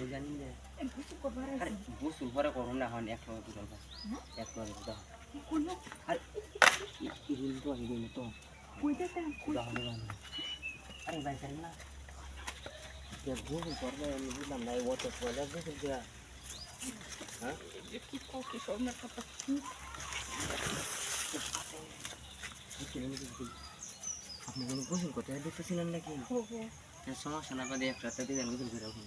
ওই জানি যে এই কিছু করবার আরে আছে গোসল পরে করুন না এখন এক লগে দুটো হ্যাঁ? এক লগে দুটো কোনো আরে ইরিল তো ইরিল তো কইতে তা দাও দাও আরে ভাই জানি না যে গোসল করবে আমি বুঝলাম না এই ওয়াটার টয়লেট গোসল দেওয়া হ্যাঁ কি কও কি সরমের কথা কি আপনি কোনো গোসল করতে দেখতেছিলেন নাকি হো হো এর সমস্যা না বাদে এক রাতে দিলেন গোসল করে রাখুন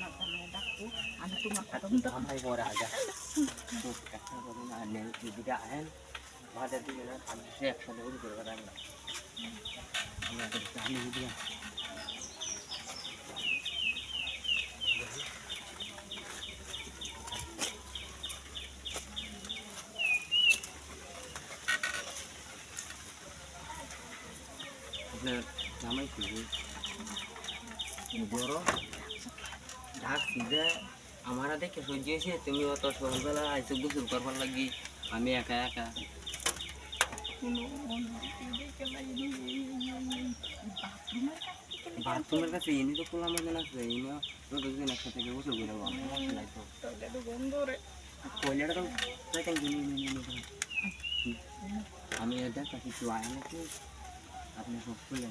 না না ডাকবো আমি তোমার কথা শুনতে আমায় বড় আগা তো একটা করে না নে দিদিটা আহেন বাদে দিবে না আমি সে একসাথে বুঝে করে রাখলাম ঢাক সিধে আমার দেখে সহ্য হয়েছে তুমি অত সকালবেলা আইসে গোসল করবার লাগি আমি একা একা বাথরুমের কাছে এনে তো খোলা মতন আছে এনে দুজন একসাথে তো আমি এটা কিছু আয় নাকি আপনি সব খুলে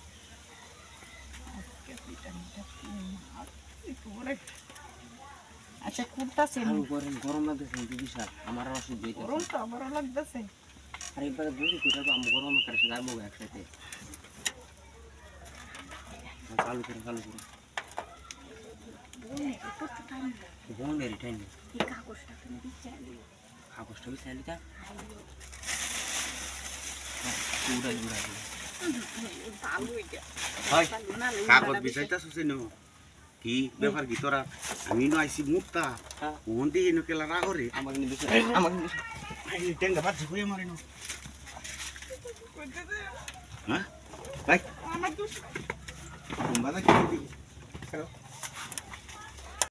আচ্ছা করে গরম লাগতেছে বিশাল। আমার হইতেছে গরম তো আমারও লাগতেছে। আর এবারে বুঝি কোথাও আমি গরম কাছে যাব একসাথে। চালু করে চালু করে। বোনের টাইম কাগজটা তুমি কাগজটা বি চাইলি তা উড়াই উড়াই। এটা হয়। ভালো না কাগজ ন। কি ব্যাপার কি তোরা আমি নো আইসি মুক্তা। ওন দিয়ে এনো কেলা রাগরে নিয়ে এই টেঙ্গা বাদ হয়ে মারে নো। হ্যাঁ ভাই আমার দোষ তোমরা কি